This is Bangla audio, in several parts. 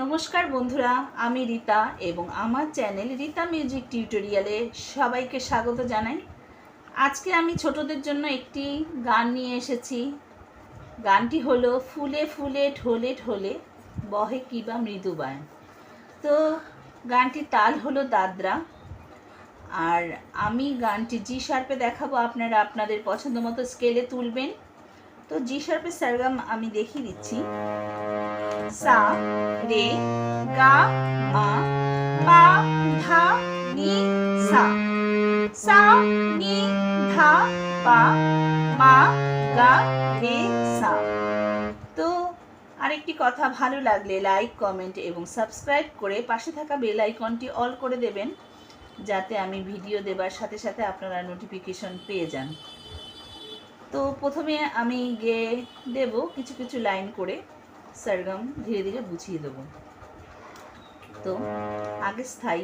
নমস্কার বন্ধুরা, আমি রীতা এবং আমার চ্যানেল রীতা মিউজিক টিউটোরিয়ালে সবাইকে স্বাগত জানাই। আজকে আমি ছোটদের জন্য একটি গান নিয়ে এসেছি। গানটি হলো ফুলে ফুলে ঢোলে ঢোলে বহে কিবা মৃদুবায়ন তো গানটির তাল হলো দাদরা। আর আমি গানটি জি শার্পে দেখাবো, আপনারা আপনাদের পছন্দ মতো স্কেলে তুলবেন। তো জি শার্পের সারগাম আমি দেখিয়ে দিচ্ছি। সা, রে, গা মা পা, ধা, নি, সা। সা, নি, ধা, পা, মা, গা, রে, সা। তো আরেকটি কথা ভালো লাগলে লাইক কমেন্ট এবং সাবস্ক্রাইব করে পাশে থাকা বেল আইকনটি অল করে দেবেন, যাতে আমি ভিডিও দেবার সাথে সাথে আপনারা নোটিফিকেশন পেয়ে যান। তো প্রথমে আমি গেয়ে দেব কিছু কিছু লাইন করে। সরগম ধীরে ধীরে বুঝিয়ে দেব তো আগে স্থায়ী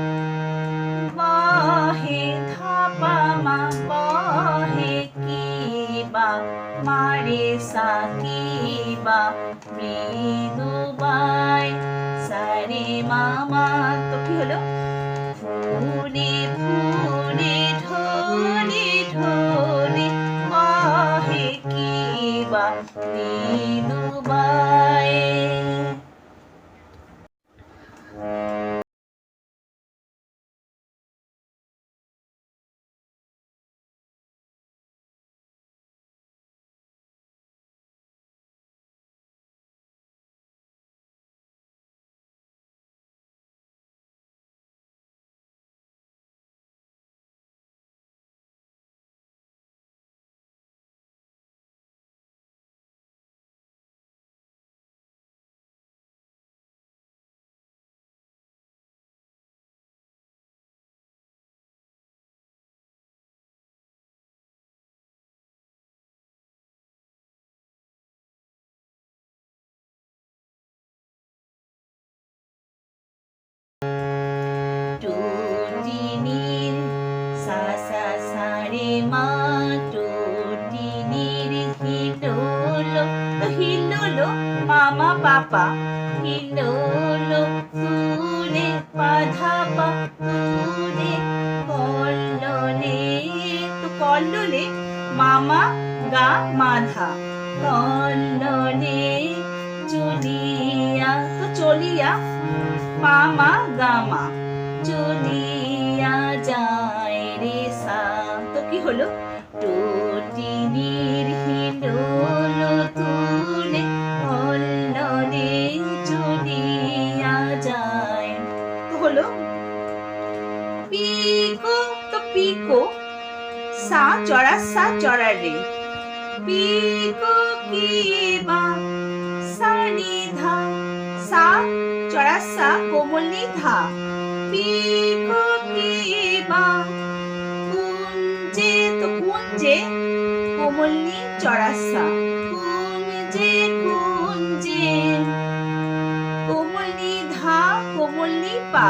সাকিবা মৃদুবাই সারে মামা। তো কি হলো? ফুলে ফুলে ঢোলে ঢোলে বহে কিবা মৃদুবাই তো মামা পাপা হিলোলো তুলে পাধা পা তুলে কল্লোলে তো কল্লোলে মামা গা মাধা কল্লোলে চলিয়া তো চলিয়া মামা গামা চলিয়া যায় রে সা তো কি হলো টোটিনির হিলোলো পিকো, সা চড়া সা চড়া রে। পিকো কি বা, সা নি ধা সা চড়া, সা কোমল নি ধা পিকো কি বা কুঞ্জে তো কুঞ্জে কোমল নি চড়া, সা কুঞ্জে কুঞ্জে কোমল নি ধা কোমল নি পা।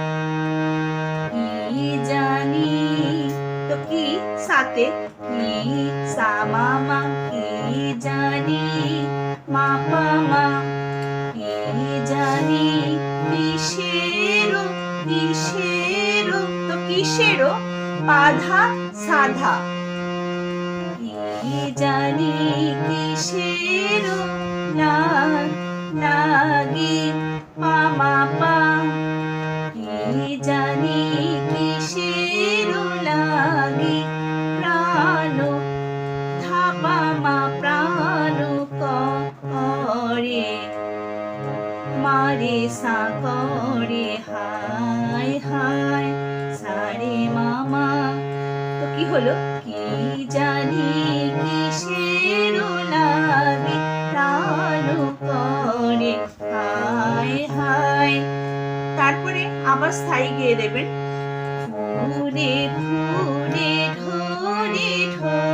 সাথে কি সা মা মা, কি জানি, মা পা মা। কি জানি কিসেরও কিসেরও তো কিসেরও বাধা, সাধা। কি জানি কিসেরও না কি হলো কি জানি কিসের লাগে প্রাণ করে হায় হায়। তারপরে আবার স্থায়ী গিয়ে দেবেন। ফুলে ফুলে কহে কি